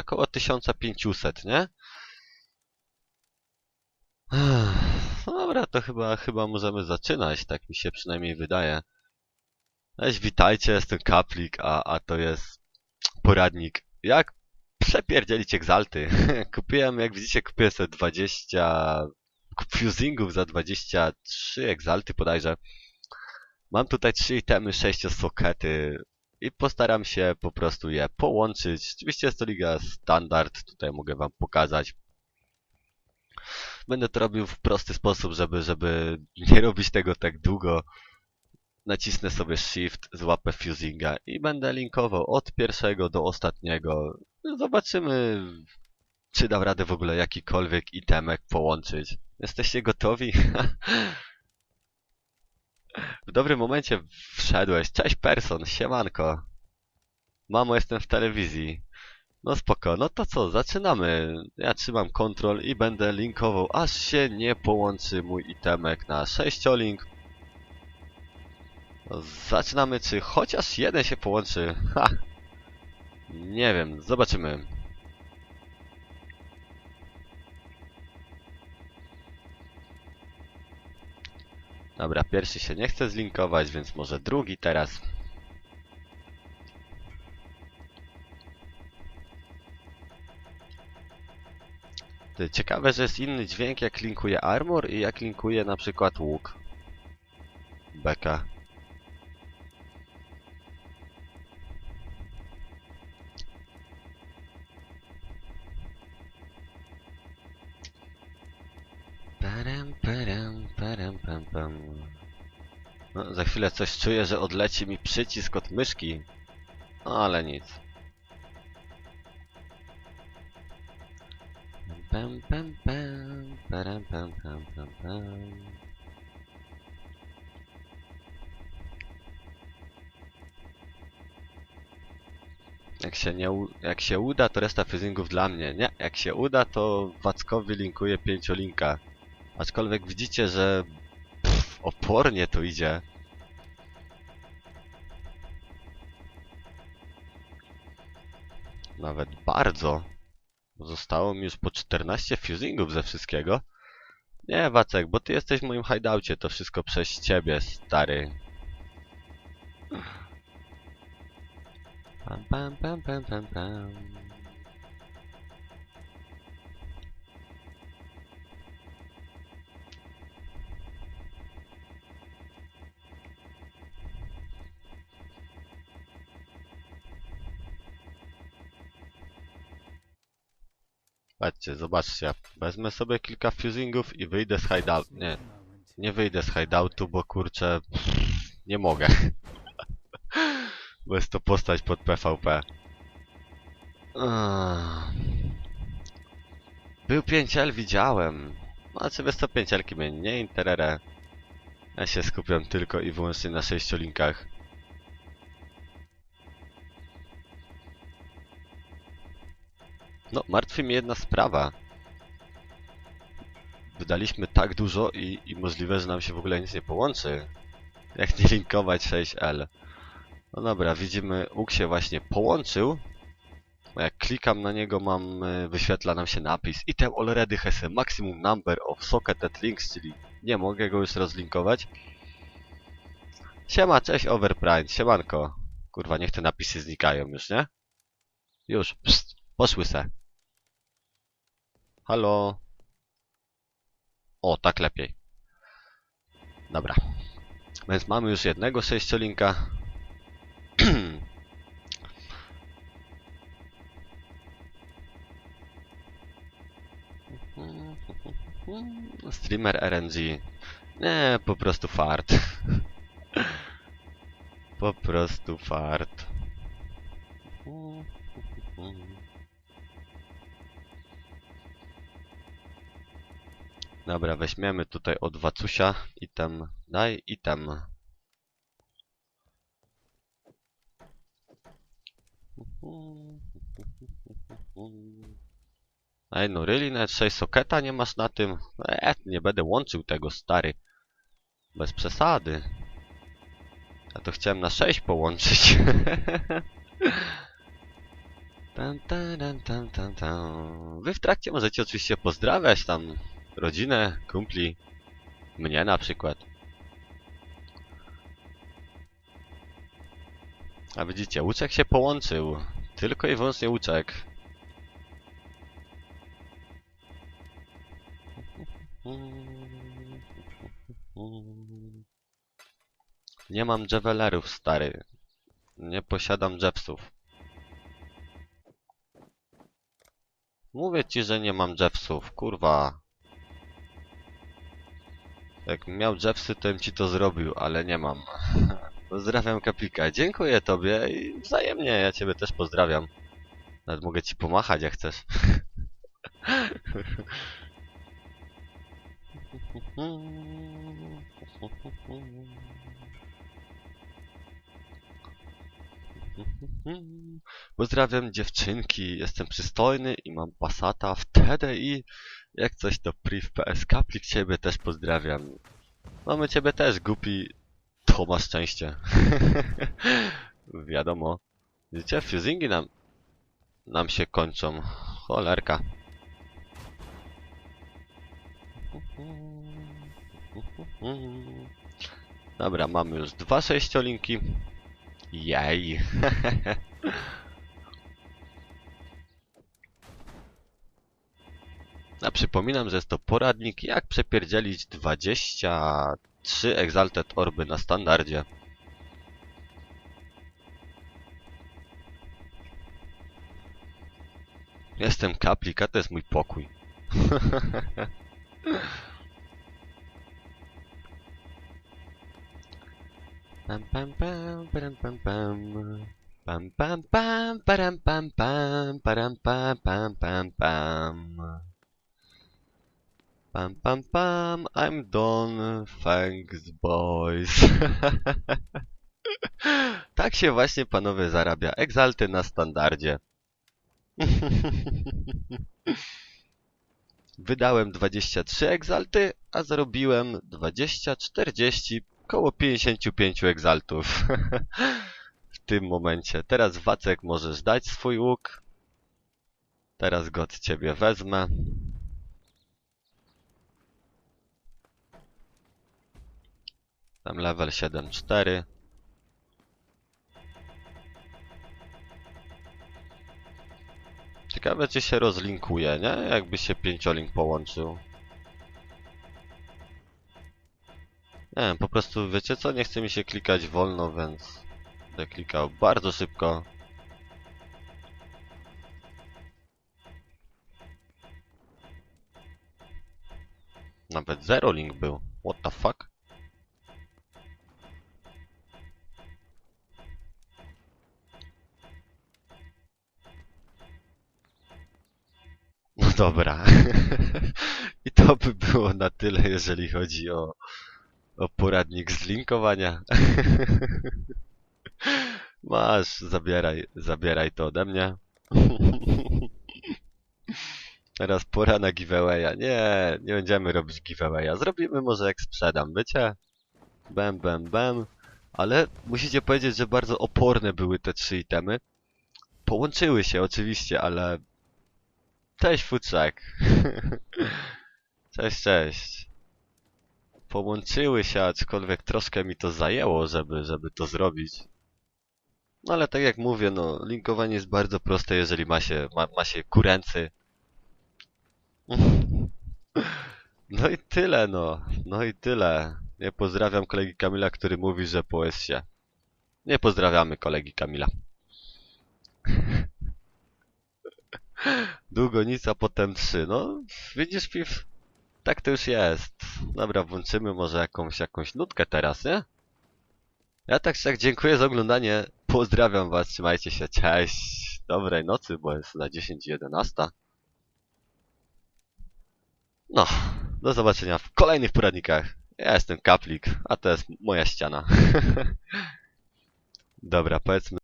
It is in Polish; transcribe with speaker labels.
Speaker 1: około 1500, nie? No dobra, to chyba, chyba możemy zaczynać, tak mi się przynajmniej wydaje. Cześć, witajcie, jestem Kaplik, a, a to jest poradnik. Jak przepierdzielić egzalty? kupiłem, jak widzicie, kupiłem sobie 20 fusingów za 23 egzalty bodajże. Mam tutaj 3 itemy, 6 sokety i postaram się po prostu je połączyć. Oczywiście jest to liga standard, tutaj mogę wam pokazać. Będę to robił w prosty sposób, żeby, żeby nie robić tego tak długo. Nacisnę sobie Shift, złapę fusinga i będę linkował od pierwszego do ostatniego. Zobaczymy, czy dam radę w ogóle jakikolwiek itemek połączyć. Jesteście gotowi? w dobrym momencie wszedłeś. Cześć person, siemanko. Mamo, jestem w telewizji. No spoko, no to co, zaczynamy. Ja trzymam kontrol i będę linkował, aż się nie połączy mój itemek na sześciolink. No, zaczynamy, czy chociaż jeden się połączy. Ha! Nie wiem, zobaczymy. Dobra, pierwszy się nie chce zlinkować, więc może drugi teraz. Ciekawe, że jest inny dźwięk jak linkuje armor i jak linkuje na przykład łuk. Beka. Param, param, param, pam, pam. No, za chwilę coś czuję, że odleci mi przycisk od myszki. No, ale nic. Pam, pam, pam, param, pam, pam, pam, pam. Jak się, nie jak się uda, to reszta fusingów dla mnie. Nie, jak się uda, to Wackowi linkuje pięciolinka. Aczkolwiek widzicie, że pff, opornie to idzie. Nawet bardzo. Zostało mi już po 14 fusingów ze wszystkiego. Nie, Wacek, bo ty jesteś w moim hideoutie, to wszystko przez ciebie, stary. Pam, pam, pam, pam, pam, pam. Patrzcie, zobaczcie. Wezmę sobie kilka fusingów i wyjdę z hideout. Nie, nie wyjdę z hideoutu, bo kurczę, nie mogę. bo jest to postać pod PvP. Był 5L, widziałem. Wiesz co, 5Lki mnie nie interere. Ja się skupiam tylko i wyłącznie na 6 linkach. No, martwi mnie jedna sprawa. Wydaliśmy tak dużo i, i możliwe, że nam się w ogóle nic nie połączy. Jak nie linkować 6L. No dobra, widzimy, łuk się właśnie połączył. Jak klikam na niego, mam, y, wyświetla nam się napis Item already has a maximum number of socketed links, czyli nie mogę go już rozlinkować. Siema, cześć Overprime, siemanko. Kurwa, niech te napisy znikają już, nie? Już, pst, poszły se. Halo? O, tak lepiej. Dobra. Więc mamy już jednego sześciolinka. Streamer RNG. Nie, po prostu fart. po prostu fart. Dobra, weźmiemy tutaj od Wacusia item. Daj item. Ej, no really? Nawet 6 soketa nie masz na tym? Eee, nie będę łączył tego, stary. Bez przesady. Ja to chciałem na 6 połączyć. Tan, tan, tan, tan, tan. Wy w trakcie możecie oczywiście pozdrawiać tam rodzinę, kumpli, mnie na przykład. A widzicie, łuczek się połączył. Tylko i wyłącznie łuczek. Nie mam javelerów, stary. Nie posiadam jepsów. Mówię ci, że nie mam jepsów, kurwa. Jak miał jepsy, to bym ci to zrobił, ale nie mam. Pozdrawiam Kaplika. Dziękuję tobie i wzajemnie ja ciebie też pozdrawiam. Nawet mogę ci pomachać jak chcesz. Pozdrawiam dziewczynki, jestem przystojny i mam pasata w TDI. Jak coś to priv PS Kaplik ciebie też pozdrawiam. Mamy ciebie też, głupi. To masz szczęście. Wiadomo. Widzicie, fusingi nam, nam się kończą. Cholerka. Dobra, mamy już dwa sześciolinki. Jej. A przypominam, że jest to poradnik jak przepierdzielić 23 Exalted Orby na standardzie. Jestem kaplik, a to jest mój pokój. Pam pam pam param pam pam pam pam pam param pam pam param pam pam pam pam Pam pam pam I'm done thanks boys Tak się właśnie panowie zarabia Exalty na standardzie Wydałem 23 egzalty, a zarobiłem 20, 40, koło 55 egzaltów. w tym momencie. Teraz Wacek możesz dać swój łuk. Teraz go od ciebie wezmę. Tam level 7-4. Ciekawe czy się rozlinkuje, nie? Jakby się pięciolink połączył. Nie wiem, po prostu wiecie co? Nie chce mi się klikać wolno, więc będę klikał bardzo szybko. Nawet zero link był. What the fuck? Dobra. I to by było na tyle, jeżeli chodzi o, o poradnik z linkowania. Masz, zabieraj, zabieraj to ode mnie. Teraz pora na giveawaya. Nie, nie będziemy robić giveawaya. Zrobimy może jak sprzedam, wiecie? Bam, bam, bam. Ale musicie powiedzieć, że bardzo oporne były te trzy itemy. Połączyły się oczywiście, ale Cześć futrzak. cześć, cześć. Połączyły się, aczkolwiek troszkę mi to zajęło, żeby, żeby to zrobić. No ale tak jak mówię, no, linkowanie jest bardzo proste, jeżeli ma się, ma, ma się kuręcy. No i tyle, no. No i tyle. Nie pozdrawiam kolegi Kamila, który mówi, że po się. Nie pozdrawiamy kolegi Kamila. Długonica, potem trzy. No, widzisz, Piw? Tak to już jest. Dobra, włączymy może jakąś, jakąś nutkę teraz, nie? Ja tak tak dziękuję za oglądanie. Pozdrawiam was, trzymajcie się, cześć. Dobrej nocy, bo jest na 10.11. No, do zobaczenia w kolejnych poradnikach. Ja jestem Kaplik, a to jest moja ściana. Dobra, powiedzmy